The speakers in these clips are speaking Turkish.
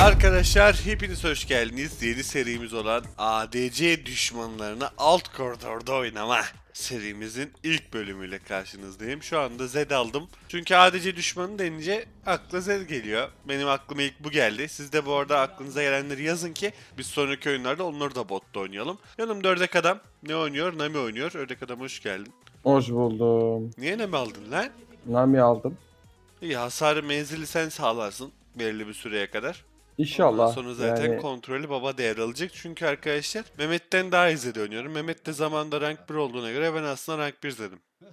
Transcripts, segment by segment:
Arkadaşlar hepiniz hoş geldiniz. Yeni serimiz olan ADC düşmanlarına alt koridorda oynama serimizin ilk bölümüyle karşınızdayım. Şu anda Zed aldım. Çünkü ADC düşmanı denince akla Zed geliyor. Benim aklıma ilk bu geldi. Siz de bu arada aklınıza gelenleri yazın ki biz sonraki oyunlarda onları da botta oynayalım. Yanımda Ördek Adam. Ne oynuyor? Nami oynuyor. Ördek Adam hoş geldin. Hoş buldum. Niye Nami aldın lan? Nami aldım. İyi hasarı menzili sen sağlarsın belirli bir süreye kadar. İnşallah. Ondan sonra zaten yani, kontrolü baba devralacak. Çünkü arkadaşlar Mehmet'ten daha iyi Zed oynuyorum. Mehmet de zamanda rank 1 olduğuna göre ben aslında rank 1 dedim.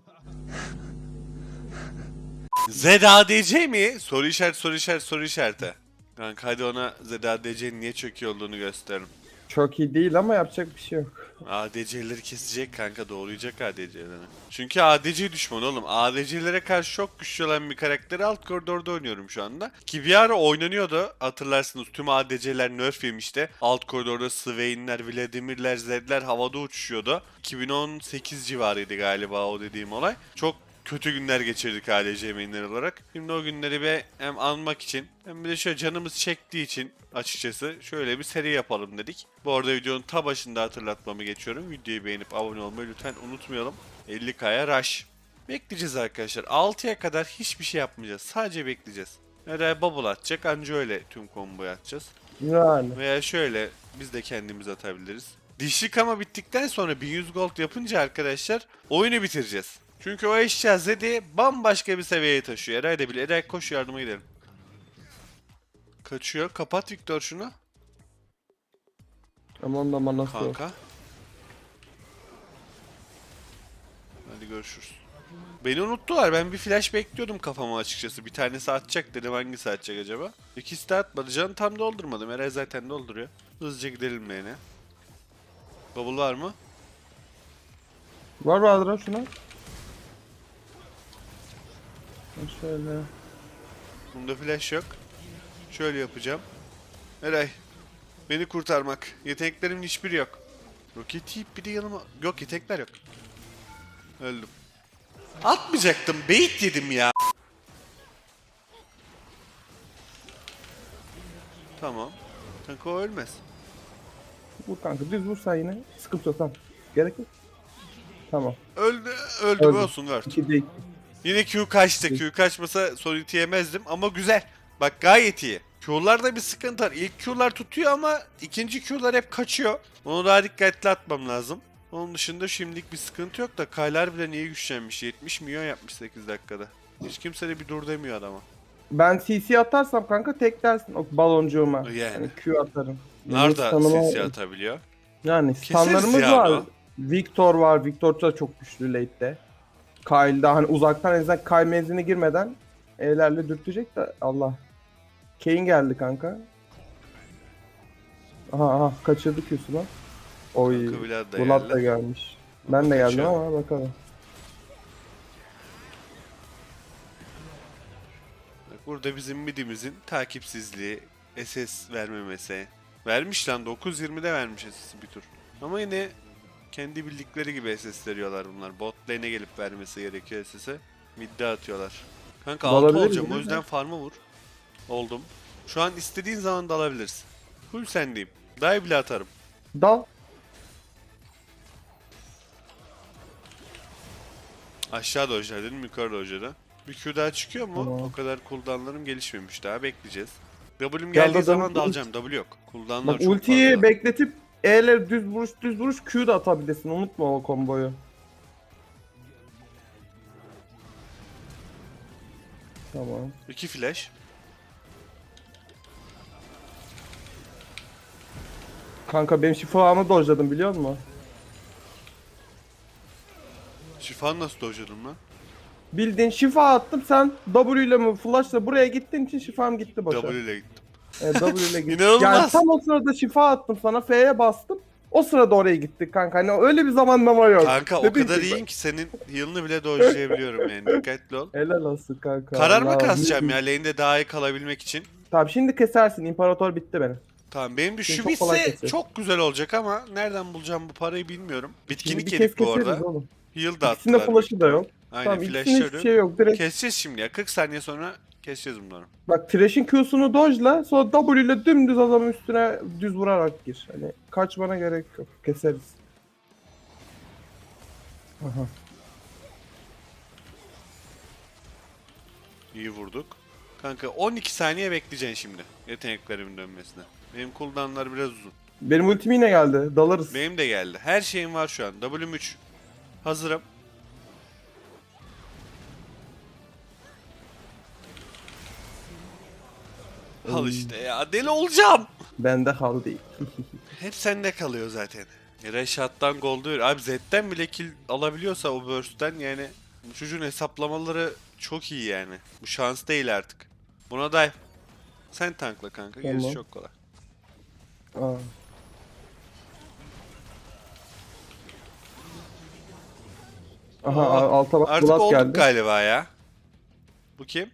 Zed ADC mi? Soru işaret soru işaret soru işareti. Kanka hadi ona Zed ADC'nin niye çok iyi olduğunu gösterin. çok iyi değil ama yapacak bir şey yok. ADC'leri kesecek kanka doğrayacak ADC'leri. Çünkü ADC düşman oğlum. ADC'lere karşı çok güçlü olan bir karakteri alt koridorda oynuyorum şu anda. Ki bir ara oynanıyordu hatırlarsınız tüm ADC'ler nerf yemişti. Alt koridorda Swain'ler, Vladimir'ler, Zed'ler havada uçuşuyordu. 2018 civarıydı galiba o dediğim olay. Çok kötü günler geçirdik ADC mainler olarak. Şimdi o günleri bir hem anmak için hem de şöyle canımız çektiği için açıkçası şöyle bir seri yapalım dedik. Bu arada videonun ta başında hatırlatmamı geçiyorum. Videoyu beğenip abone olmayı lütfen unutmayalım. 50k'ya rush. Bekleyeceğiz arkadaşlar. 6'ya kadar hiçbir şey yapmayacağız. Sadece bekleyeceğiz. Nereye bubble atacak anca öyle tüm komboyu atacağız. Yani. Veya şöyle biz de kendimiz atabiliriz. Dişli kama bittikten sonra 1100 gold yapınca arkadaşlar oyunu bitireceğiz. Çünkü o eşya Zed'i bambaşka bir seviyeye taşıyor. Eray da bile. Eray koş yardıma gidelim. Kaçıyor. Kapat Victor şunu. Ama onda manası yok. Kanka. Hadi görüşürüz. Beni unuttular. Ben bir flash bekliyordum kafama açıkçası. Bir tanesi atacak dedim. Hangisi atacak acaba? İkisi de atmadı. Canı tam doldurmadım. Eray zaten dolduruyor. Hızlıca gidelim lane'e. Bubble var mı? Var Adra şuna? Şöyle. Bunda flash yok. Şöyle yapacağım. Eray. Beni kurtarmak. Yeteneklerimin hiçbiri yok. Roket yiyip bir de yanıma... Yok yetenekler yok. Öldüm. Atmayacaktım. Bait yedim ya. Tamam. Kanka o ölmez. Vur kanka düz vur sen yine. Yok tamam. Gerek yok. Tamam. Öldü. Öldü Öldü. olsun Word. 2 değil. Yine Q kaçtı. Q kaçmasa Solid'i yemezdim ama güzel. Bak gayet iyi. Q'larda bir sıkıntı var. İlk Q'lar tutuyor ama ikinci Q'lar hep kaçıyor. Onu daha dikkatli atmam lazım. Onun dışında şimdilik bir sıkıntı yok da Kaylar bile niye güçlenmiş? 70 milyon yapmış 8 dakikada. Hiç kimse de bir dur demiyor adama. Ben CC atarsam kanka tek dersin o baloncuğuma. Yani. Yani Q atarım. Stun'ıma- CC atabiliyor. Yani Keseriz stunlarımız ya var. onu. Victor var. Victor da çok güçlü late'de. Kyle'da hani uzaktan en azından Kyle menziline girmeden evlerle dürtecek de Allah. Kane geldi kanka. Aha aha kaçırdı Q'sunu. Oy. Kanka Vlad da Bulat da geldi. gelmiş. Ben de geldim Kaçıyor. ama bakalım. Bak burada bizim midimizin takipsizliği, SS vermemesi. Vermiş lan 9.20'de vermiş SS'i bir tur. Ama yine kendi bildikleri gibi SS veriyorlar bunlar. Bot lane'e gelip vermesi gerekiyor SS'i. Mid'de atıyorlar. Kanka altı olacağım o yüzden farm'a vur. Oldum. Şu an istediğin zaman dalabilirsin. Full sendeyim. Dive bile atarım. Dal. Aşağı dojlar dedim yukarı dojlara. Bir Q daha çıkıyor mu? Tamam. O kadar cooldownlarım gelişmemiş daha bekleyeceğiz. W'm Gel geldiği zaman dön- dalacağım. W yok. Cooldownlar Bak çok ultiyi fazla. bekletip E'ler düz vuruş düz vuruş Q da atabilirsin. Unutma o komboyu. Tamam. İki flash. Kanka benim şifamı dojladım biliyor musun? Şifan nasıl dojladın lan? Bildiğin şifa attım sen W ile mi flashla buraya gittiğin için şifam gitti boşa. W ile gittim. E, W ile gitti. İnanılmaz. Yani tam o sırada şifa attım sana F'ye bastım. O sırada oraya gittik kanka. Hani öyle bir zamanlama yok. Kanka o kadar iyiyim ki senin heal'ını bile dojlayabiliyorum yani. Dikkatli ol. Helal olsun kanka. Kararma Allah- kasacağım ya lane'de daha iyi kalabilmek için. Tamam şimdi kesersin. İmparator bitti benim. Tamam benim bir Şimdi şu çok kolay bitse kesiyor. çok güzel olacak ama nereden bulacağım bu parayı bilmiyorum. Şimdi Bitkinlik yedik bu keseriz arada. oğlum. Heal da İkisinde attılar. flash'ı da yok. Aynen tamam ikisinde hiçbir şey yok. Direkt Keseceğiz şimdi ya. 40 saniye sonra Keseceğiz bunları. Bak Thresh'in Q'sunu dojla sonra W ile dümdüz adamın üstüne düz vurarak gir. Hani kaçmana gerek yok. Keseriz. Aha. İyi vurduk. Kanka 12 saniye bekleyeceksin şimdi. Yeteneklerimin dönmesine. Benim cooldownlar biraz uzun. Benim ultim yine geldi. Dalarız. Benim de geldi. Her şeyim var şu an. W'm 3. Hazırım. Al işte ya. Deli olacağım. Bende kaldı değil. Hep sende kalıyor zaten. Reşat'tan gol diyor. Abi Zed'den bile kill alabiliyorsa o burst'ten yani bu çocuğun hesaplamaları çok iyi yani. Bu şans değil artık. Buna dive. Sen tankla kanka. Gerisi Tamam. çok kolay. Aa. Aha Aa, alta bak Artık Bulat olduk geldi. galiba ya. Bu kim?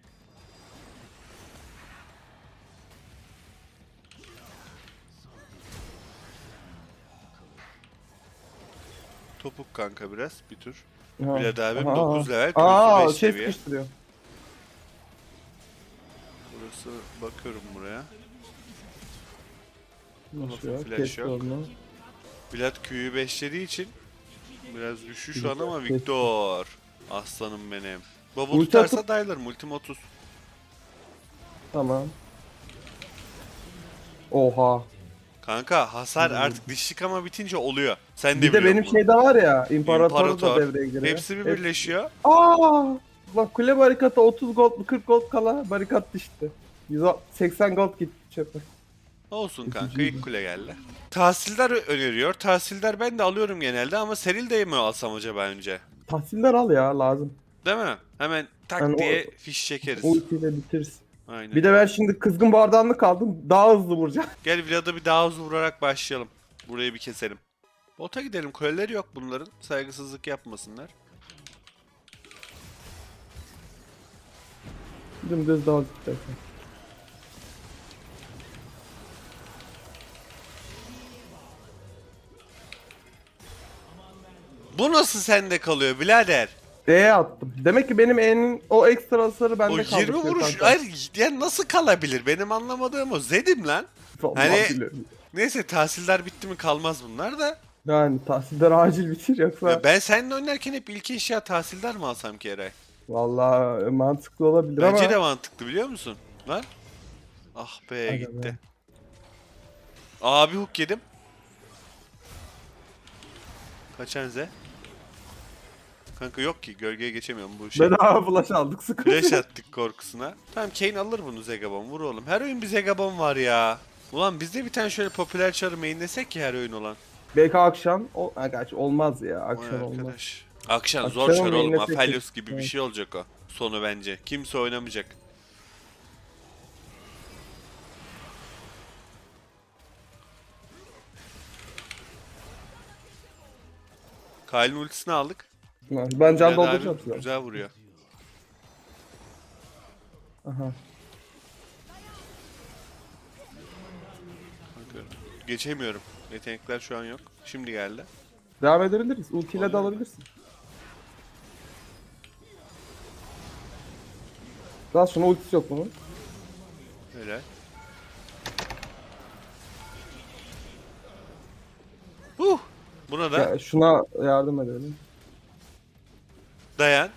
Topuk kanka biraz bir tur. Ha. Bilal abim Aha, 9 aha. level, Aa Q'su 5 şey seviye. sıkıştırıyor. Burası bakıyorum buraya. Nasıl ya? flash yok. onu. Vlad Q'yu 5'lediği için biraz düşüş şu an ama kesin. Victor. Aslanım benim. Bubble Ulti tutarsa atıp-. Ultim 30. Tamam. Oha. Kanka hasar artık dişlik ama bitince oluyor. Sen de Bir de biliyorsun benim bunu. şeyde var ya İmparator, İmparator. da devreye giriyor. Hepsi bir birleşiyor. Aa! Bak kule barikata 30 gold mu 40 gold kala barikat düştü. 180 gold gitti çöpe. Olsun kanka ilk kule geldi. Tahsildar öneriyor. Tahsildar ben de alıyorum genelde ama Seril de mi alsam acaba önce? Tahsiller al ya lazım. Değil mi? Hemen tak Yani o- diye fiş çekeriz. Ultiyle bitiririz. Aynen. Bir de ben şimdi kızgın bardanlı kaldım. Daha hızlı vuracağım. Gel Vlad'a bir daha hızlı vurarak başlayalım. Burayı bir keselim. Bota gidelim. Kuleleri yok bunların. Saygısızlık yapmasınlar. Dümdüz daha istersen. Bu nasıl sende kalıyor birader? D'ye attım. Demek ki benim E'nin o ekstra hasarı bende O kaldı. 20 vuruş. Hayır yani nasıl kalabilir? Benim anlamadığım o. Zedim lan. hani- Neyse tahsildar bitti mi kalmaz bunlar da. Yani tahsiller acil bitir yoksa. Ya ben seninle oynarken hep ilk eşya tahsildar mı alsam ki Eray? Vallahi mantıklı olabilir Bence ama. de mantıklı biliyor musun? Lan. Ah be Aga gitti. be. Abi hook yedim. Kaçan Z? Kanka yok ki gölgeye geçemiyorum bu şey. Bedava flash aldık sıkıntı. Flash attık korkusuna. Tamam Kane alır bunu Zegabon vur oğlum. Her oyun bir Zegabon var ya. Ulan biz de bir tane şöyle popüler çarı mainlesek ki her oyun olan. Belki akşam. O, ha, gerçi olmaz ya. Vay Akşam olmaz. arkadaş. Akşam zor Akşam çar oğlum. mainlesek Aphelios gibi bir evet. şey olacak o. Sonu bence. Kimse oynamayacak. Kyle'ın ultisini aldık. Ben can Bilal abi dolduracağım size. Güzel vuruyor. Aha. Geçemiyorum. Yetenekler şu an yok. Şimdi geldi. Devam edebiliriz. Ultiyle de Olur. alabilirsin. Daha sonra ultisi yok bunun. Öyle. Huh! Buna da Ya, şuna yardım edelim. Dayan.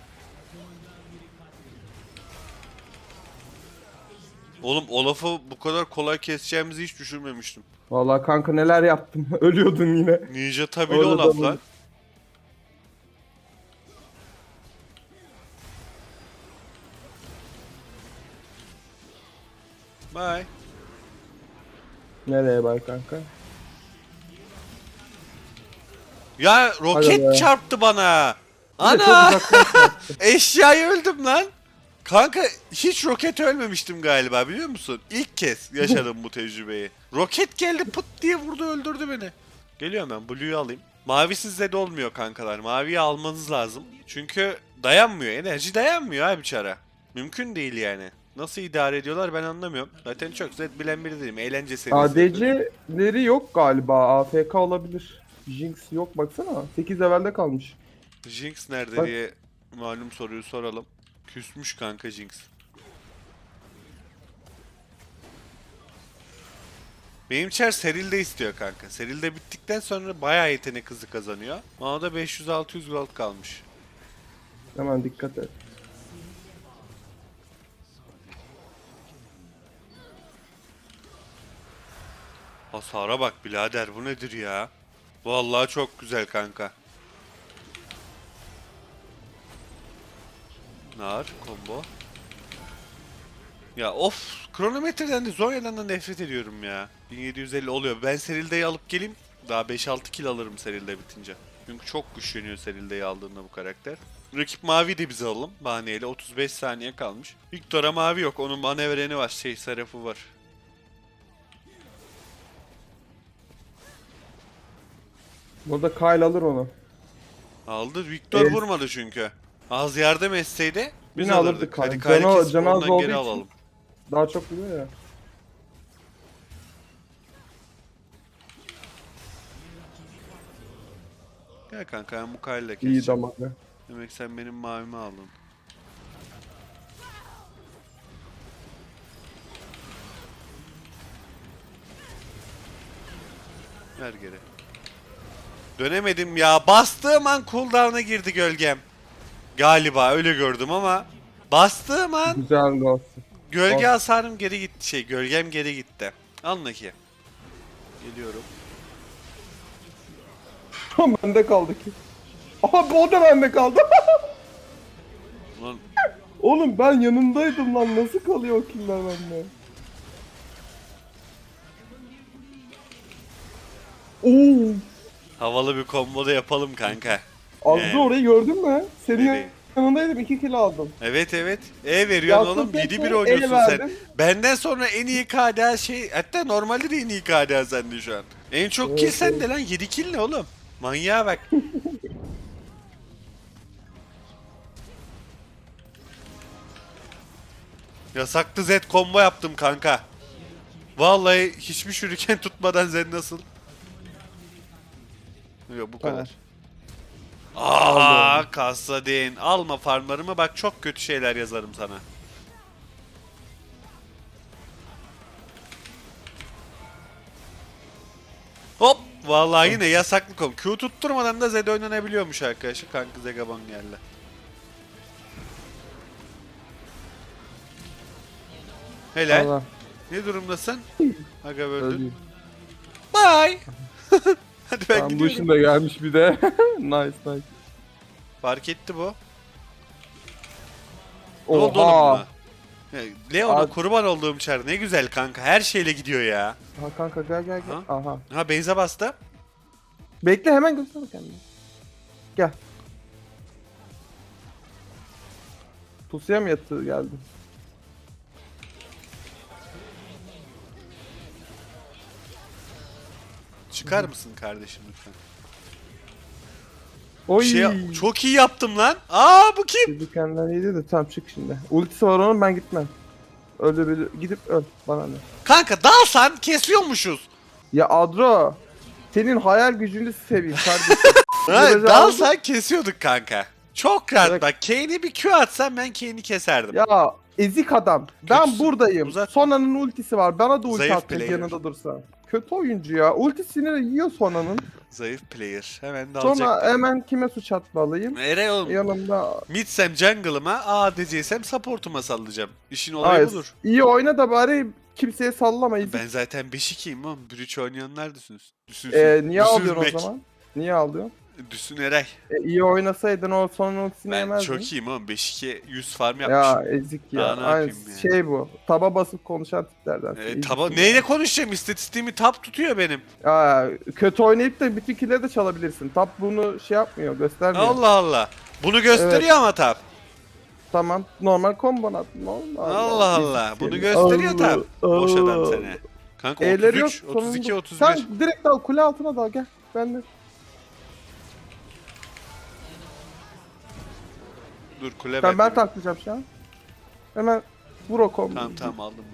Oğlum Olaf'ı bu kadar kolay keseceğimizi hiç düşünmemiştim. Vallahi kanka neler yaptım. Ölüyordun yine. Ninja tabili Orada Olaf lan. Bye. Nereye bay kanka? Ya roket be. çarptı bana. Ana! Eşyayı öldüm lan. Kanka hiç roket ölmemiştim galiba biliyor musun? İlk kez yaşadım bu tecrübeyi. Roket geldi pıt diye vurdu öldürdü beni. Geliyorum ben Blue'yu alayım. Mavisiz de olmuyor kankalar. Maviyi almanız lazım. Çünkü dayanmıyor. Enerji dayanmıyor abi çara. Mümkün değil yani. Nasıl idare ediyorlar ben anlamıyorum. Zaten çok zed bilen biri değilim. Eğlence yapıyorum. ADC'leri yok galiba. AFK olabilir. Jinx yok baksana. 8 levelde kalmış. Jinx nerede diye malum soruyu soralım. Küsmüş kanka Jinx. Benim çer Seril'de istiyor kanka. Seril'de bittikten sonra bayağı yetenek hızı kazanıyor. Bana da 500-600 gold kalmış. Hemen dikkat et. Hasara bak birader bu nedir ya? Vallahi çok güzel kanka. Nar, combo. Ya of kronometreden de Zonya'dan da nefret ediyorum ya. 1750 oluyor. Ben Serilde'yi alıp geleyim. Daha 5-6 kill alırım Serilde bitince. Çünkü çok güçleniyor Serilde'yi aldığında bu karakter. Rakip mavi de bize alalım bahaneyle. 35 saniye kalmış. Victor'a mavi yok. Onun manevreni var. Şey Seraph'ı var. Burada Kyle alır onu. Aldı. Victor Evet. vurmadı çünkü. Az yardım etseydi biz Yine alırdık. alırdık Hadi kanka. Kyle'i Canı- kesip canı az ondan olduğu geri için- alalım. Daha çok biliyor ya. Gel kanka ben Kyle'le İyi keseceğim. Demek sen benim mavimi aldın. Ver geri. Dönemedim ya. Bastığım an cooldown'a girdi gölgem. Galiba öyle gördüm ama bastığım an Güzel gol. gölge hasarım geri gitti. Şey gölgem geri gitti. Anla ki. Geliyorum. bende kaldı ki. Aha bu o da bende kaldı. Ulan Oğlum ben yanındaydım lan nasıl kalıyor o killer bende? Oo, havalı bir combo da yapalım kanka. Azdı Ee, orayı gördün mü? Senin nereye? yanındaydım 2 kill aldım. Evet evet. E veriyorsun oğlum. peki, 7-1 el oynuyorsun sen. Benden sonra en iyi KDA şey hatta normalde de en iyi KDA sende şu an. En çok Evet, kill evet. sende lan 7 kill ne oğlum? Manyağa bak. Yasaklı Z combo yaptım kanka. Vallahi hiçbir şuriken tutmadan Z nasıl? Yok bu Tamam. kadar. Aa Kassadin. Alma farmlarımı bak çok kötü şeyler yazarım sana. Hop! Vallahi yine yasaklı kom. Q tutturmadan da Zed oynanabiliyormuş arkadaşlar. Kanka Zegabon geldi. Helal. Allah. Ne durumdasın? Aga öldün. Bye. Hadi ben Tamam, bu gidiyorum. işin de gelmiş bir de. nice nice. Fark etti bu. Ne oldu oğlum buna? Leon'a Abi- kurban olduğum çar ne güzel kanka. Her şeyle gidiyor ya. Ha kanka gel gel gel. Ha? Aha. Ha Beyza bastı. Bekle hemen göster kendini. Gel. Pusuya mı yattı geldi? Çıkar mısın kardeşim lütfen? Oy. Şey çok iyi yaptım lan. Aa bu kim? Bizi kendinden iyiydi de tamam çık şimdi. Ultisi var onun ben gitmem. Öldü bir gidip öl bana ne. Kanka dalsan kesiyormuşuz. Ya Adro senin hayal gücünü seveyim kardeşim. Biraz dalsan kesiyorduk kanka. Çok rahat Evet. bak. Kane'i bir Q atsam ben Kane'i keserdim. ya ezik adam. Ben Kötüsün. buradayım. Uzat. Sonanın ultisi var. Bana da ulti Zayıf atacak yanında dursa. Kötü oyuncu ya. Ultisini yiyor Sonanın. Zayıf player. Hemen dalacak. Sonra hemen kime suç atmalıyım? Nereye oğlum? Yanımda Midsem jungle'ıma, ADC'sem support'uma sallayacağım. İşin olayı Hayır. budur. İyi oyna da bari kimseye sallama ezik. Ben zaten 5-2'yim oğlum. Breach oynayanlar düşünsün. Düşünsün. Ee, niye alıyorsun o zaman? Niye alıyorsun? Düşün Eray. E, iyi oynasaydın o son ultisini Ben yemezdin. çok iyiyim oğlum. 5-2 100 farm Ya yapmışım. ezik ya. Daha ne Aynı yapayım ya? şey bu. Taba basıp konuşan tiplerden. Ee, Ezik taba ya. neyle konuşacağım? İstatistiğimi tap tutuyor benim. Aa, kötü oynayıp da bütün kill'e de çalabilirsin. Tap bunu şey yapmıyor, göstermiyor. Allah Allah. Bunu gösteriyor ama tap. Tamam, normal combo at. Allah Allah Allah. Bunu gösteriyor tap. Boş adam seni. Kanka Eğleri yok. 33, 32, sonunda. 31. Sen direkt dal kule altına dal gel. Ben de. Dur kule Tamam ben ben. taklayacağım şu an. Hemen vur o combo. Tamam tamam aldım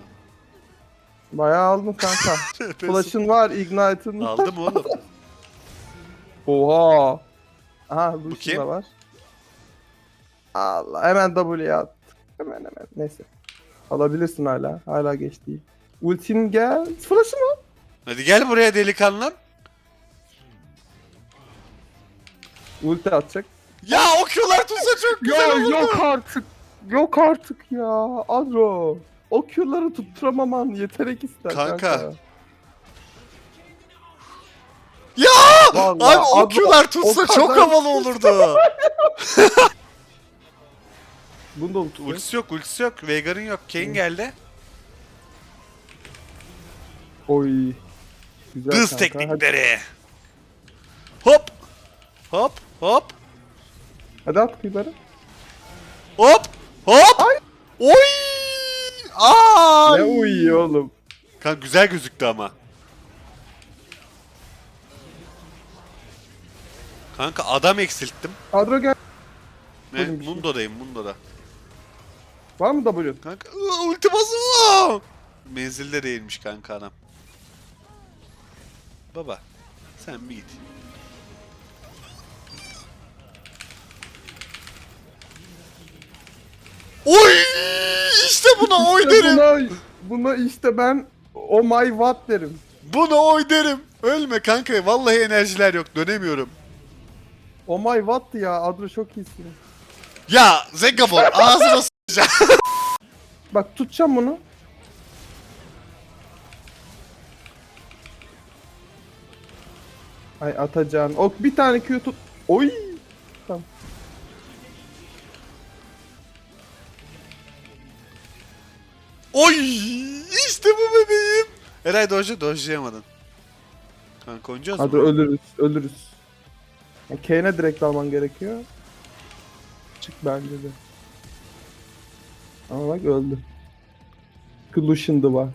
Bayağı aldın kanka. ben. Flash'ın var, Ignite'ın var. Aldım oğlum. Oha. Aha kim? Lucian da var. Allah hemen W'ye at. Hemen hemen neyse. Alabilirsin hala. Hala geç değil. Ultin gel. Flash'ı mı? Hadi gel buraya delikanlım. Ulti atacak. Ya o Q'lar tutsa çok güzel Ya olurdu. yok artık. Yok artık ya. Adro. O Q'ları tutturamaman yeterek ister Kanka. kanka. Ya! Vallahi Abi o Q'lar tutsa o çok kadar- havalı olurdu. Bunu da ulti. ultisi yok, ultisi yok. Veigar'ın yok. Kane geldi. Oy. Güzel Hız kanka. teknikleri. Hop. Hop. Hop. Hadi, at kıyıları. Hop. Hop. Oy. Aa. Ne uyuyor oğlum. Kanka güzel gözüktü ama. Kanka adam eksilttim. Adro gel. Ne? Benim bir şey. Mundo'dayım Mundo'da. Var mı W? Kanka ıı, ulti basıyor. Menzilde değilmiş kanka adam. Baba sen bir git. Oy! İşte buna oy derim. Buna, buna işte ben o my what derim. Buna oy derim. Ölme kanka. Vallahi enerjiler yok. Dönemiyorum. O my what ya Adro çok iyisin. Ya Zegabon ağzına s**acağım. Bak tutacağım bunu. Ay atacağın. O bir tane Q tut. Oy. Tamam. Oy! İşte bu bebeğim. Eray dojla dojlayamadın. Kanka oynayacağız Hadi mı? ölürüz, ölürüz. Yani Kane'e direkt alman gerekiyor. Çık bence de. Ama bak öldü. Lucian'dı var.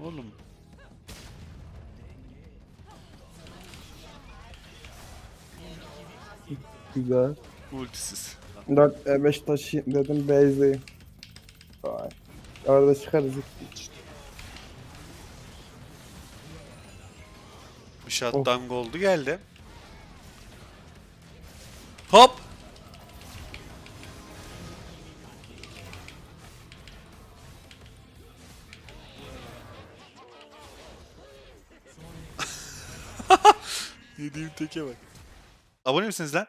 Oğlum. Güzel. Ultisiz. 4 E5 taşıyayım dedim base'deyim. Arada çıkarız. Bir shotdown goldu geldi. Hop! Yediğim teke bak. Abone misiniz lan?